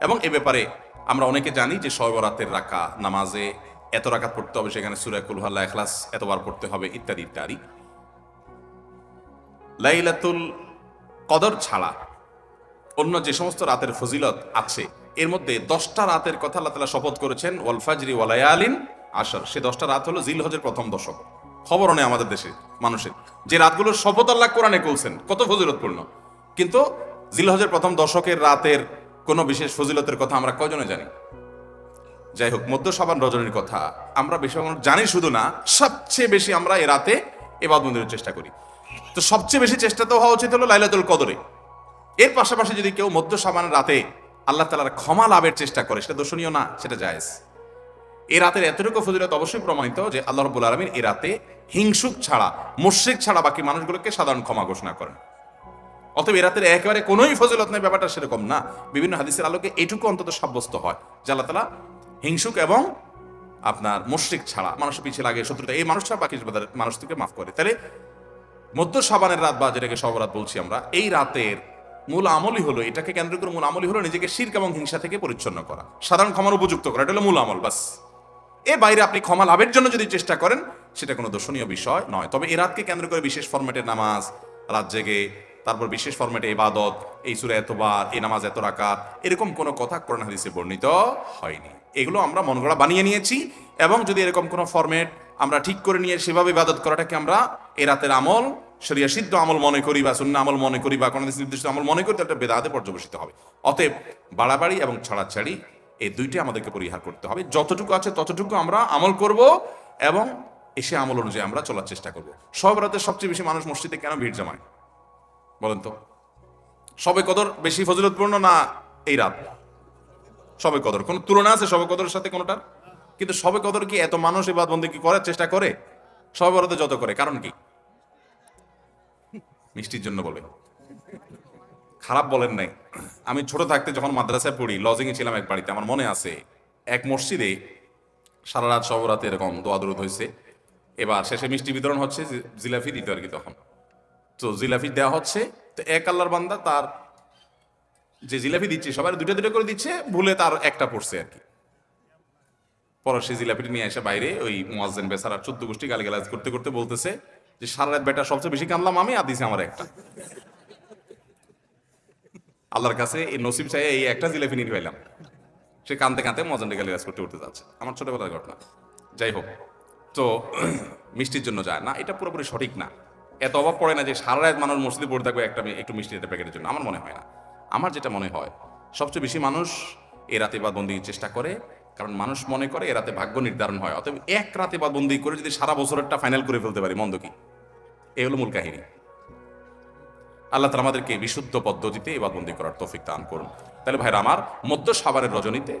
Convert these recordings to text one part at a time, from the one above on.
এবং এ ব্যাপারে আমরা অনেকে জানি যে শবে বরাতের রাকা নামাজে এত রাকাত পড়তে হবে, সেখানে সুরা কুলহাল্লা এখলাস এতবার পড়তে হবে ইত্যাদি ইত্যাদি। লাইলাতুল কদর ছাড়া অন্য যে সমস্ত রাতের ফজিলত আছে, এর মধ্যে দশটা রাতের কথা আল্লাহ তালা শপথ করেছেন, ওয়াল ফাজরি ওয়ালায়ালিন আসর সে দশটা রাত হলো জিলহজের প্রথম দশক। খবর নেই আমাদের দেশে, মানুষের। যে রাতগুলোর শপথ আল্লাহ কোরআনে কলছেন কত ফজিলতপূর্ণ। কিন্তু জিলহজের প্রথম দশকের রাতের কোনো বিশেষ ফজিলতের কথা আমরা কজনে জানি? যাই হোক মধ্য সাবান রজনীর কথা আমরা বেশি জানি শুধু না, সবচেয়ে বেশি আমরা এ রাতে এবাদ মন্দিরের চেষ্টা করি। তো সবচেয়ে বেশি চেষ্টা তো হওয়া উচিত হলো লাইলাতুল কদরে। এর পাশাপাশি যদি কেউ মধ্য সাবান রাতে আল্লাহ তালার ক্ষমা লাভের চেষ্টা করে, সেটা দোষণীয় না, সেটা জায়েজ। এ রাতের এতটুকু ফজিলত অবশ্যই প্রমাণিত যে আল্লাহ রব্বুল আলমিন এই রাতে হিংসুক ছাড়া, মুশ্রিক ছাড়া বাকি মানুষগুলোকে সাধারণ ক্ষমা ঘোষণা করেন। অতএব রাতের একেবারে কোনোই ফজিলত নেই, ব্যাপারটা সেরকম না। বিভিন্ন হাদিসের আলোকে এটুকু অন্তত সাব্যস্ত হয় আল্লাহ তালা হিংসুক এবং আপনার মুশ্রিক ছাড়া, মানুষের পিছিয়ে লাগে শত্রুতা, এই মানুষটা বাকি মানুষ থেকে মাফ করে। তাহলে মধ্য সাবানের রাত বা যেটাকে সবরাত বলছি আমরা, এই রাতের মূল আমলই হলো, এটাকে কেন্দ্র করে মূল আমলই হলো নিজেকে শির্ক এবং হিংসা থেকে পরিচ্ছন্ন করা। সাধারণ ক্ষমার উপযুক্ত করা, এটা হলো মূল আমল, বাস। এ বাইরে আপনি ক্ষমা লাভের জন্য যদি চেষ্টা করেন, সেটা কোনো দর্শনীয় বিষয় নয়। তবে এ রাতকে কেন্দ্র করে বিশেষ ফরম্যাটের নামাজ, রাত জেগে তারপর বিশেষ ফরম্যাটে ইবাদত, এই সুরে এতবার, এই নামাজ এত রাকাত, এরকম কোনো কথা কোরআন হাদিসে বর্ণিত হয়নি। এগুলো আমরা মন গড়া বানিয়ে নিয়েছি এবং যদি এরকম কোনো ফরম্যাট আমরা ঠিক করে নিয়ে সেভাবে ইবাদত করাটাকে আমরা এ রাতের আমল, শরিয়া সিদ্ধ আমল মনে করি বা শূন্য আমল মনে করি বা কোনো নির্দিষ্ট আমল মনে করি, তাহলে বেদাতে পর্যবেসিত হবে। অতএব বাড়াবাড়ি এবং ছাড়াছাড়ি এই দুইটি আমাদেরকে পরিহার করতে হবে। যতটুকু আছে ততটুকু আমরা আমল করব এবং এসে আমল অনুযায়ী আমরা চলার চেষ্টা করব। সব রাতে সবচেয়ে বেশি মানুষ মসজিদে কেন ভিড় জমায়? বলেন তো, সবে কদর বেশি ফজিলতপূর্ণ না এই রাত? সবে কদর, কোন তুলনা আছে সবে কদরের সাথে কোনোটার? কিন্তু সবে কদর কি এত মানুষ এবার বন্দী কি করার চেষ্টা করে? সবে বরাতে যত করে, কারণ কি? মিষ্টির জন্য বলে। খারাপ বলেন নাই। আমি ছোট থাকতে যখন মাদ্রাসায় পড়ি লজিং এ ছিলাম এক বাড়িতে, আমার মনে আছে, এক মসজিদে সারা রাত সবরাতে এরকম দোয়া দরুদ হয়েছে এবার শেষে মিষ্টি বিতরণ হচ্ছে জিলাফি দিতে আর কি তখন। তো জিলাপি দেওয়া হচ্ছে, তো এক আল্লাহর বান্দা তার যে জিলাপি দিচ্ছে, সবাই দুটো দুটো করে দিচ্ছে, ভুলে তার একটা পড়ছে আর কি। পরে সে জিলাপিটি নিয়ে এসে বাইরে ওই মোয়াজ্জেন বেসারা চোদ্দ গোষ্ঠী গালিগালাজ করতে করতে বলতেছে যে, সারা রাত বেটা সবচেয়ে বেশি কানলাম আমি, আর দিছে আমার একটা। আল্লাহর কাছে এই নসিব চাই এই একটা জিলাপি নিয়ে পাইলাম সে কানতে কানতে মজান্ডে গালিগালাজ করতে করতে যাচ্ছে। আমার ছোটবেলার ঘটনা। যাই হোক, তো মিষ্টির জন্য যায় না, এটা পুরোপুরি সঠিক না। এত অভাব পড়ে না যে সারা রাত মানুষ মসজিদে পড়ে থাকবে, একটা একটু মিষ্টি একটা প্যাকেটের জন্য। আমার মনে হয় না। আমার যেটা মনে হয়, সবচেয়ে বেশি মানুষ এ রাতে বা বন্দির চেষ্টা করে, কারণ মানুষ মনে করে এ রাতে ভাগ্য নির্ধারণ হয়। অতএব এক রাতে বা বন্দি করে যদি সারা বছরেরটা ফাইনাল করে ফেলতে পারি, মন্দ কি? এই হলো মূল কাহিনী। আল্লাহ তালা আমাদেরকে বিশুদ্ধ পদ্ধতিতে এবাদবন্দি করার তৌফিক দান করুন। তাহলে ভাইরা, আমার মধ্য সাবারের রজনীতে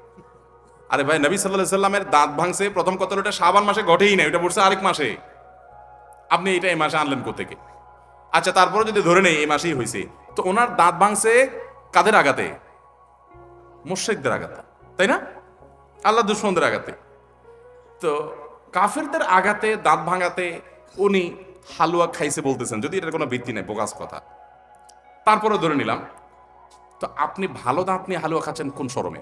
আরে ভাই, নবী সাল্লাহ সাল্লামের দাঁত ভাঙছে, প্রথম কথা কতটা সাবান মাসে ঘটেই নাই ওটা পড়ছে আরেক মাসে। আপনি এটা এই মাসে আনলেন কোথেকে আচ্ছা তারপরে যদি ধরে নেই, এই মাসেই হয়েছে তো ওনার দাঁত ভাঙছে কাদের আঘাতে? মুর্শেকদের আঘাতে, তাই না? আল্লাহ দুশ্মনদের আঘাতে। তো কাফেরদের আঘাতে, দাঁত ভাঙাতে উনি হালুয়া খাইছে বলতেছেন, যদি এটার কোনো ভিত্তি নেই, বোগাস কথা। তারপরে ধরে নিলাম, তো আপনি ভালো দাঁত নিয়ে হালুয়া খাচ্ছেন কোন শরমে?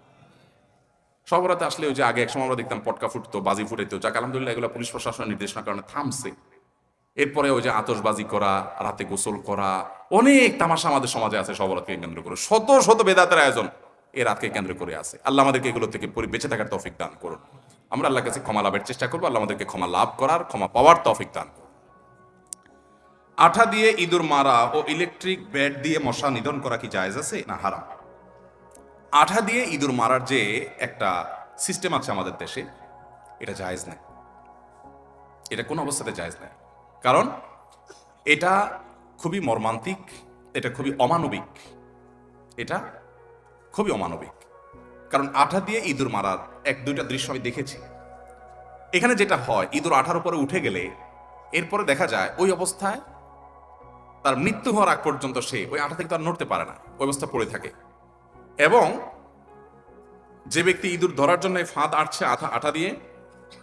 সবরাতে আসলে ওই যে আগে একসময় আমরা দেখতাম পটকা ফুটতো, বাজি ফুটাইতো। যাক, আলহামদুলিল্লাহ এগুলো পুলিশ প্রশাসনের নির্দেশনার কারণে থামছে। এরপরে ওই যে আতশবাজি করা, রাতে গোসল করা, অনেক তামাশা আমাদের সমাজে আছে সবরাতকে কেন্দ্র করে। শত শত বেদাতের আয়োজন এই রাতকে কেন্দ্র করে আছে। আল্লাহ আমাদেরকে এগুলো থেকে বেঁচে থাকার তৌফিক দান করুন। আমরা আল্লাহর কাছে ক্ষমা লাভের চেষ্টা করব, আল্লাহ আমাদেরকে ক্ষমা লাভ করার, ক্ষমা পাওয়ার তৌফিক দান করুন। আঠা দিয়ে ইঁদুর মারা ও ইলেকট্রিক ব্যাট দিয়ে মশা নিধন করা কি জায়েজ আছে না হারাম? আঠা দিয়ে ইঁদুর মারার যে একটা সিস্টেম আছে আমাদের দেশে, এটা জায়েজ নাই। এটা কোন অবস্থাতে জায়েজ নাই। কারণ এটা খুবই মর্মান্তিক, এটা খুবই অমানবিক, এটা খুবই অমানবিক। কারণ আঠা দিয়ে ইঁদুর মারার এক, দুইটা দৃশ্য আমি দেখেছি। এখানে যেটা হয়, ইঁদুর আঠার উপরে উঠে গেলে এরপরে দেখা যায় ওই অবস্থায় তার মৃত্যু হওয়ার আগ পর্যন্ত সে ওই আঠা থেকে তার নড়তে পারে না, ওই অবস্থা পড়ে থাকে। এবং যে ব্যক্তি ইঁদুর ধরার জন্য ফাঁদ আটছে আঠা আঠা দিয়ে,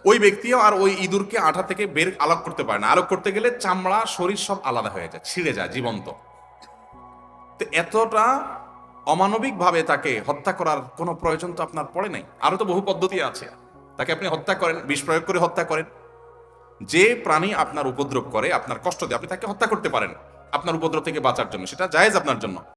ওই ব্যক্তিও আর ওই ইঁদুরকে আঠা থেকে বের আলোক করতে পারে না। আলোক করতে গেলে চামড়া, শরীর সব আলাদা হয়ে যায়, ছিঁড়ে যায়, জীবন্ত। তো এতটা অমানবিক ভাবে তাকে হত্যা করার কোনো প্রয়োজন তো আপনার পড়ে নাই? আরও তো বহু পদ্ধতি আছে। তাকে আপনি হত্যা করেন, বিষ প্রয়োগ করে হত্যা করেন। যে প্রাণী আপনার উপদ্রব করে, আপনার কষ্ট দেয় আপনি তাকে হত্যা করতে পারেন, আপনার উপদ্রব থেকে বাঁচার জন্য। সেটা জায়েজ আপনার জন্য।